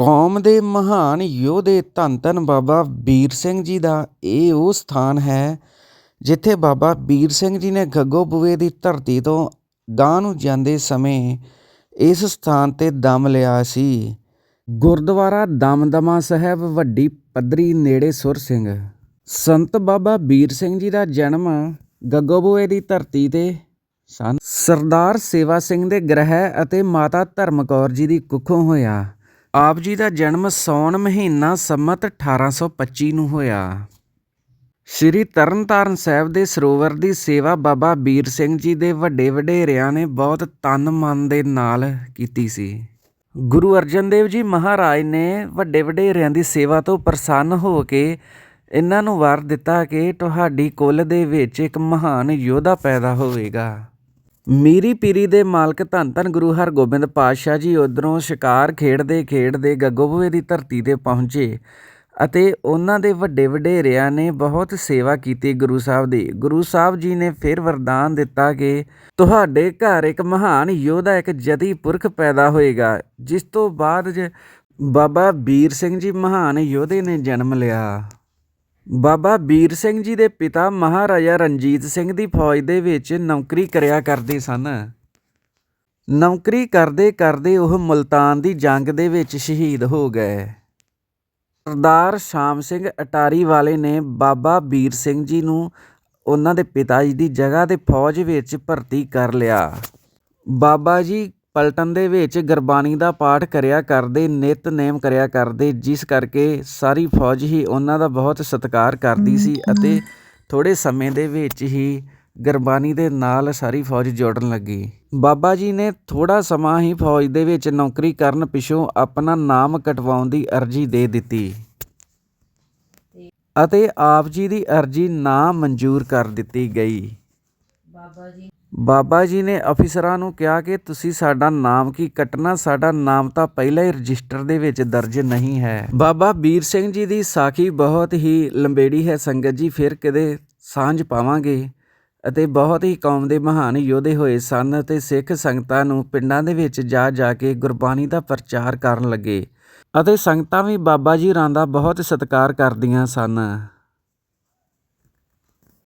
ਕੌਮ ਦੇ ਮਹਾਨ ਯੋਧੇ ਧੰਨ ਧੰਨ ਬਾਬਾ ਵੀਰ ਸਿੰਘ ਜੀ ਦਾ ਇਹ ਉਹ ਸਥਾਨ ਹੈ ਜਿੱਥੇ ਬਾਬਾ ਵੀਰ ਸਿੰਘ ਜੀ ਨੇ ਗੱਗੋ ਬੂਏ ਦੀ ਧਰਤੀ ਤੋਂ ਗਾਂਹ ਨੂੰ ਜਾਂਦੇ ਸਮੇਂ ਇਸ ਸਥਾਨ 'ਤੇ ਦਮ ਲਿਆ ਸੀ। ਗੁਰਦੁਆਰਾ ਦਮਦਮਾ ਸਾਹਿਬ ਵੱਡੀ ਪੱਧਰੀ ਨੇੜੇ ਸੁਰ ਸਿੰਘ। ਸੰਤ ਬਾਬਾ ਵੀਰ ਸਿੰਘ ਜੀ ਦਾ ਜਨਮ ਗੱਗੋ ਬੂਏ ਦੀ ਧਰਤੀ ਤੇ ਸਨ। ਸਰਦਾਰ ਸੇਵਾ ਸਿੰਘ ਦੇ ਗ੍ਰਹਿ ਅਤੇ ਮਾਤਾ ਧਰਮ ਕੌਰ ਜੀ ਦੀ ਕੁੱਖੋਂ ਹੋਇਆ। ਆਪ ਜੀ ਦਾ ਜਨਮ ਸੌਣ ਮਹੀਨਾ ਸੰਮਤ 1825 ਨੂੰ ਹੋਇਆ। ਸ੍ਰੀ ਤਰਨਤਾਰਨ ਸਾਹਿਬ ਦੇ ਸਰੋਵਰ ਦੀ ਸੇਵਾ ਬਾਬਾ ਵੀਰ ਸਿੰਘ ਜੀ ਦੇ ਵੱਡੇ ਵਡੇਰਿਆਂ ਨੇ ਬਹੁਤ ਤਨ ਮਨ ਦੇ ਨਾਲ ਕੀਤੀ ਸੀ। ਗੁਰੂ ਅਰਜਨ ਦੇਵ ਜੀ ਮਹਾਰਾਜ ਨੇ ਵੱਡੇ ਵਡੇਰਿਆਂ ਦੀ ਸੇਵਾ ਤੋਂ ਪ੍ਰਸੰਨ ਹੋ ਕੇ ਇਹਨਾਂ ਨੂੰ ਵਰ ਦਿੱਤਾ ਕਿ ਤੁਹਾਡੀ ਕੁੱਲ ਦੇ ਵਿੱਚ ਇੱਕ ਮਹਾਨ ਯੋਧਾ ਪੈਦਾ ਹੋਵੇਗਾ। ਮੀਰੀ ਪੀਰੀ ਦੇ ਮਾਲਕ ਧੰਨ ਧੰਨ ਗੁਰੂ ਹਰਗੋਬਿੰਦ ਪਾਤਸ਼ਾਹ ਜੀ ਉਧਰੋਂ ਸ਼ਿਕਾਰ ਖੇਡਦੇ ਖੇਡਦੇ ਗੱਗੋਬੂਏ ਦੀ ਧਰਤੀ ਤੇ ਪਹੁੰਚੇ ਅਤੇ ਉਹਨਾਂ ਦੇ ਵੱਡੇ ਵਡੇਰਿਆਂ ਨੇ ਬਹੁਤ ਸੇਵਾ ਕੀਤੀ ਗੁਰੂ ਸਾਹਿਬ ਦੀ। ਗੁਰੂ ਸਾਹਿਬ ਜੀ ਨੇ ਫਿਰ ਵਰਦਾਨ ਦਿੱਤਾ ਕਿ ਤੁਹਾਡੇ ਘਰ ਇੱਕ ਮਹਾਨ ਯੋਧਾ, ਇੱਕ ਜਦੀ ਪੁਰਖ ਪੈਦਾ ਹੋਏਗਾ, ਜਿਸ ਤੋਂ ਬਾਅਦ ਜ ਬਾਬਾ ਵੀਰ ਸਿੰਘ ਜੀ ਮਹਾਨ ਯੋਧੇ ਨੇ ਜਨਮ ਲਿਆ। ਬਾਬਾ ਵੀਰ ਸਿੰਘ ਜੀ ਦੇ ਪਿਤਾ ਮਹਾਰਾਜਾ ਰਣਜੀਤ ਸਿੰਘ ਦੀ ਫੌਜ ਦੇ ਵਿੱਚ ਨੌਕਰੀ ਕਰਿਆ ਕਰਦੇ ਸਨ। ਨੌਕਰੀ ਕਰਦੇ ਕਰਦੇ ਉਹ ਮੁਲਤਾਨ ਦੀ ਜੰਗ ਦੇ ਵਿੱਚ ਸ਼ਹੀਦ ਹੋ ਗਏ। ਸਰਦਾਰ ਸ਼ਾਮ ਸਿੰਘ ਅਟਾਰੀ ਵਾਲੇ ਨੇ ਬਾਬਾ ਵੀਰ ਸਿੰਘ ਜੀ ਨੂੰ ਉਹਨਾਂ ਦੇ ਪਿਤਾ ਜੀ ਦੀ ਜਗ੍ਹਾ ਤੇ ਫੌਜ ਵਿੱਚ ਭਰਤੀ ਕਰ ਲਿਆ। ਬਾਬਾ ਜੀ ਪਲਟਨ ਦੇ ਵਿੱਚ ਗੁਰਬਾਣੀ ਦਾ ਪਾਠ ਕਰਿਆ ਕਰਦੇ ਨਿਤਨੇਮ ਕਰਿਆ ਕਰਦੇ ਜਿਸ ਕਰਕੇ ਸਾਰੀ ਫੌਜ ਹੀ ਉਹਨਾਂ ਦਾ ਬਹੁਤ ਸਤਿਕਾਰ ਕਰਦੀ ਸੀ ਅਤੇ ਥੋੜੇ ਸਮੇਂ ਦੇ ਵਿੱਚ ਹੀ ਗੁਰਬਾਣੀ ਦੇ ਨਾਲ ਸਾਰੀ ਫੌਜ ਜੁੜਨ ਲੱਗੀ। ਬਾਬਾ ਜੀ ਨੇ ਥੋੜਾ ਸਮਾਂ ਹੀ ਫੌਜ ਦੇ ਵਿੱਚ ਨੌਕਰੀ ਕਰਨ ਪਿਛੋਂ ਆਪਣਾ ਨਾਮ ਕਟਵਾਉਣ ਦੀ ਅਰਜ਼ੀ ਦੇ ਦਿੱਤੀ। ਅਤੇ ਆਪ ਜੀ ਦੀ ਅਰਜ਼ੀ ਨਾ ਮਨਜ਼ੂਰ ਕਰ ਦਿੱਤੀ ਗਈ। ਬਾਬਾ ਜੀ ਬਾਬਾ ਜੀ ਨੇ ਅਫੀਸਰਾਂ ਨੂੰ ਕਿਹਾ ਕਿ ਤੁਸੀਂ ਸਾਡਾ ਨਾਮ ਕੀ ਕੱਟਣਾ? ਸਾਡਾ ਨਾਮ ਤਾਂ ਪਹਿਲਾਂ ਹੀ ਰਜਿਸਟਰ ਦੇ ਵਿੱਚ ਦਰਜ ਨਹੀਂ ਹੈ। ਬਾਬਾ ਵੀਰ ਸਿੰਘ ਜੀ ਦੀ ਸਾਖੀ ਬਹੁਤ ਹੀ ਲੰਬੇੜੀ ਹੈ। ਸੰਗਤ ਜੀ ਫਿਰ ਕਦੇ ਸਾਂਝ ਪਾਵਾਂਗੇ ਅਤੇ ਬਹੁਤ ਹੀ ਕੌਮ ਦੇ ਮਹਾਨ ਯੋਧੇ ਹੋਏ ਸਨ ਅਤੇ ਸਿੱਖ ਸੰਗਤਾਂ ਨੂੰ ਪਿੰਡਾਂ ਦੇ ਵਿੱਚ ਜਾ ਜਾ ਕੇ ਗੁਰਬਾਣੀ ਦਾ ਪ੍ਰਚਾਰ ਕਰਨ ਲੱਗੇ ਅਤੇ ਸੰਗਤਾਂ ਵੀ ਬਾਬਾ ਜੀ ਰਾਂ ਦਾ ਬਹੁਤ ਸਤਿਕਾਰ ਕਰਦੀਆਂ ਸਨ।